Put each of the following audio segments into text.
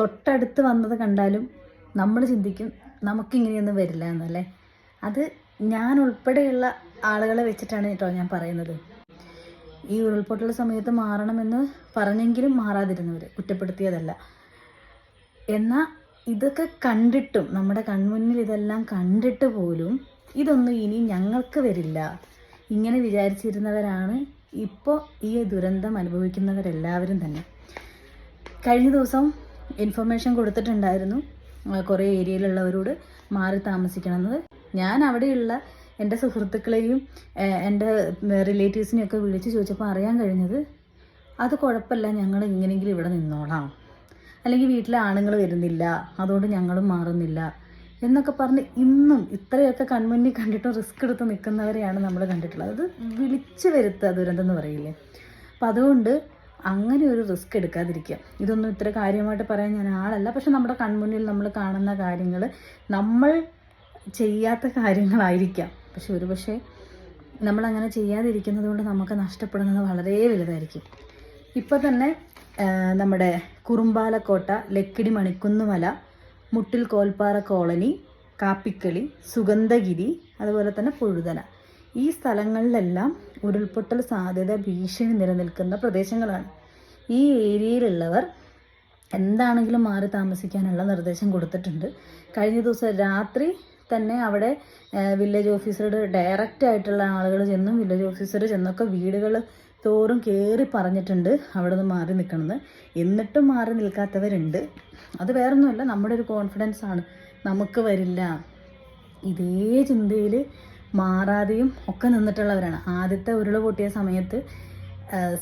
തൊട്ടടുത്ത് വന്നത് കണ്ടാലും നമ്മൾ ചിന്തിക്കും നമുക്കിങ്ങനെയൊന്നും വരില്ല എന്നല്ലേ? അത് ഞാൻ ഉൾപ്പെടെയുള്ള ആളുകളെ വെച്ചിട്ടാണ് കേട്ടോ ഞാൻ പറയുന്നത്. ഈ ഉരുൾപൊട്ടൽ സമയത്ത് മാറണമെന്ന് പറഞ്ഞെങ്കിലും മാറാതിരുന്നവർ കുറ്റപ്പെടുത്തിയതല്ല. എന്നാൽ ഇതൊക്കെ കണ്ടിട്ടും നമ്മുടെ കൺമുന്നിൽ ഇതെല്ലാം കണ്ടിട്ട് പോലും ഇതൊന്നും ഇനി ഞങ്ങൾക്ക് വരില്ല. ഇങ്ങനെ വിചാരിച്ചിരുന്നവരാണ് ഇപ്പോൾ ഈ ദുരന്തം അനുഭവിക്കുന്നവരെല്ലാവരും തന്നെ. കഴിഞ്ഞ ദിവസം ഇൻഫർമേഷൻ കൊടുത്തിട്ടുണ്ടായിരുന്നു കുറേ ഏരിയയിലുള്ളവരോട് മാറി താമസിക്കണമെന്നത്. ഞാൻ അവിടെയുള്ള എന്റെ സുഹൃത്തുക്കളെയും എന്റെ റിലേറ്റീവ്സിനെയൊക്കെ വിളിച്ച് ചോദിച്ചപ്പോൾ അറിയാൻ കഴിഞ്ഞത് അത് കുഴപ്പമില്ല ഞങ്ങൾ എങ്ങനെയെങ്കിലും ഇവിടെ നിന്നോളാം. അല്ലെങ്കിൽ വീട്ടിലെ ആണുങ്ങൾ വരുന്നില്ല അതുകൊണ്ട് ഞങ്ങളും മാറുന്നില്ല. എന്നൊക്കെ പറഞ്ഞ് ഇന്നും ഇത്രയൊക്കെ കൺമുന്നിൽ കണ്ടിട്ട് റിസ്ക് എടുത്ത് നിൽക്കുന്നവരെയാണ് നമ്മൾ കണ്ടിട്ടുള്ളത്. അത് വിളിച്ചു വരുത്തുക ദുരന്തം എന്ന് പറയില്ലേ? അപ്പം അതുകൊണ്ട് അങ്ങനെ ഒരു റിസ്ക് എടുക്കാതിരിക്കുക. ഇതൊന്നും ഇത്ര കാര്യമായിട്ട് പറയാൻ ഞാൻ ആളല്ല. പക്ഷെ നമ്മുടെ കൺമുന്നിൽ നമ്മൾ കാണുന്ന കാര്യങ്ങൾ നമ്മൾ ചെയ്യാത്ത കാര്യങ്ങളായിരിക്കാം. പക്ഷെ ഒരുപക്ഷെ നമ്മൾ അങ്ങനെ ചെയ്യാതിരിക്കുന്നത് കൊണ്ട് നമുക്ക് നഷ്ടപ്പെടുന്നത് വളരെ വലുതായിരിക്കും. ഇപ്പോൾ തന്നെ നമ്മുടെ കുറുമ്പാലക്കോട്ട ലക്കിടി മണിക്കുന്നുമല മുട്ടിൽ കോൽപ്പാറ കോളനി കാപ്പിക്കളി സുഗന്ധഗിരി അതുപോലെ തന്നെ പൊഴുതന. ഈ സ്ഥലങ്ങളിലെല്ലാം ഉരുൾപൊട്ടൽ സാധ്യത ഭീഷണി നിലനിൽക്കുന്ന പ്രദേശങ്ങളാണ്. ഈ ഏരിയയിലുള്ളവർ എന്താണെങ്കിലും മാറി താമസിക്കാനുള്ള നിർദ്ദേശം കൊടുത്തിട്ടുണ്ട്. കഴിഞ്ഞ ദിവസം രാത്രി തന്നെ അവിടെ വില്ലേജ് ഓഫീസറുടെ ഡയറക്റ്റ് ആയിട്ടുള്ള ആളുകൾ ചെന്നും വില്ലേജ് ഓഫീസർ ചെന്നൊക്കെ വീടുകൾ തോറും കയറി പറഞ്ഞിട്ടുണ്ട് അവിടെ നിന്ന് മാറി നിൽക്കണമെന്ന്. എന്നിട്ടും മാറി നിൽക്കാത്തവരുണ്ട്. അത് വേറൊന്നുമല്ല നമ്മുടെ ഒരു കോൺഫിഡൻസ് ആണ്. നമുക്ക് വരില്ല. ഇതേ ചിന്തയിൽ മാറാതെയും ഒക്കെ നിന്നിട്ടുള്ളവരാണ്. ആദ്യത്തെ ഉരുള പൊട്ടിയ സമയത്ത്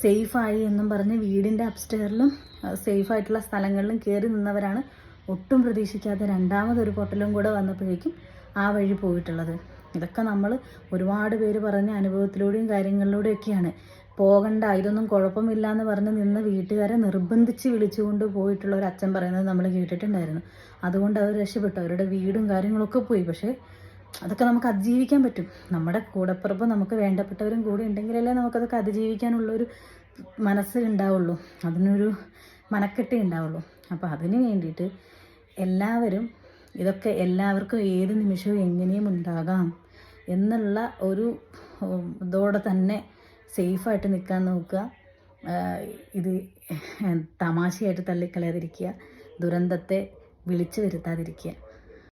സേഫായി എന്നും പറഞ്ഞ് വീടിന്റെ അപ്സ്റ്റെയറിലും സേഫായിട്ടുള്ള സ്ഥലങ്ങളിലും കയറി നിന്നവരാണ് ഒട്ടും പ്രതീക്ഷിക്കാതെ രണ്ടാമതൊരു പൊട്ടലും കൂടെ വന്നപ്പോഴേക്കും ആ വഴി പോയിട്ടുള്ളത്. ഇതൊക്കെ നമ്മൾ ഒരുപാട് പേര് പറഞ്ഞ അനുഭവത്തിലൂടെയും കാര്യങ്ങളിലൂടെയൊക്കെയാണ്. പോകണ്ട ഇതൊന്നും കുഴപ്പമില്ല എന്ന് പറഞ്ഞ് നിന്ന് വീട്ടുകാരെ നിർബന്ധിച്ച് വിളിച്ചുകൊണ്ട് പോയിട്ടുള്ള ഒരു അച്ഛൻ പറയുന്നത് നമ്മൾ കേട്ടിട്ടുണ്ടായിരുന്നു. അതുകൊണ്ട് അവർ രക്ഷപ്പെട്ടു. അവരുടെ വീടും കാര്യങ്ങളൊക്കെ പോയി. പക്ഷേ അതൊക്കെ നമുക്ക് അതിജീവിക്കാൻ പറ്റും. നമ്മുടെ കൂടപ്പിറപ്പ് നമുക്ക് വേണ്ടപ്പെട്ടവരും കൂടെ ഉണ്ടെങ്കിലല്ലേ നമുക്കതൊക്കെ അതിജീവിക്കാനുള്ളൊരു മനസ്സ് ഉണ്ടാവുള്ളൂ. അതിനൊരു മനക്കെട്ടി ഉണ്ടാവുള്ളൂ. അപ്പോൾ അതിന് വേണ്ടിയിട്ട് എല്ലാവരും ഇതൊക്കെ എല്ലാവർക്കും ഏത് നിമിഷവും എങ്ങനെയും ഉണ്ടാകാം എന്നുള്ള ഒരു ഇതോടെ തന്നെ സേഫായിട്ട് നിൽക്കാൻ നോക്കുക. ഇത് തമാശയായിട്ട് തള്ളിക്കളയാതിരിക്കുക. ദുരന്തത്തെ വിളിച്ചു വരുത്താതിരിക്കുക.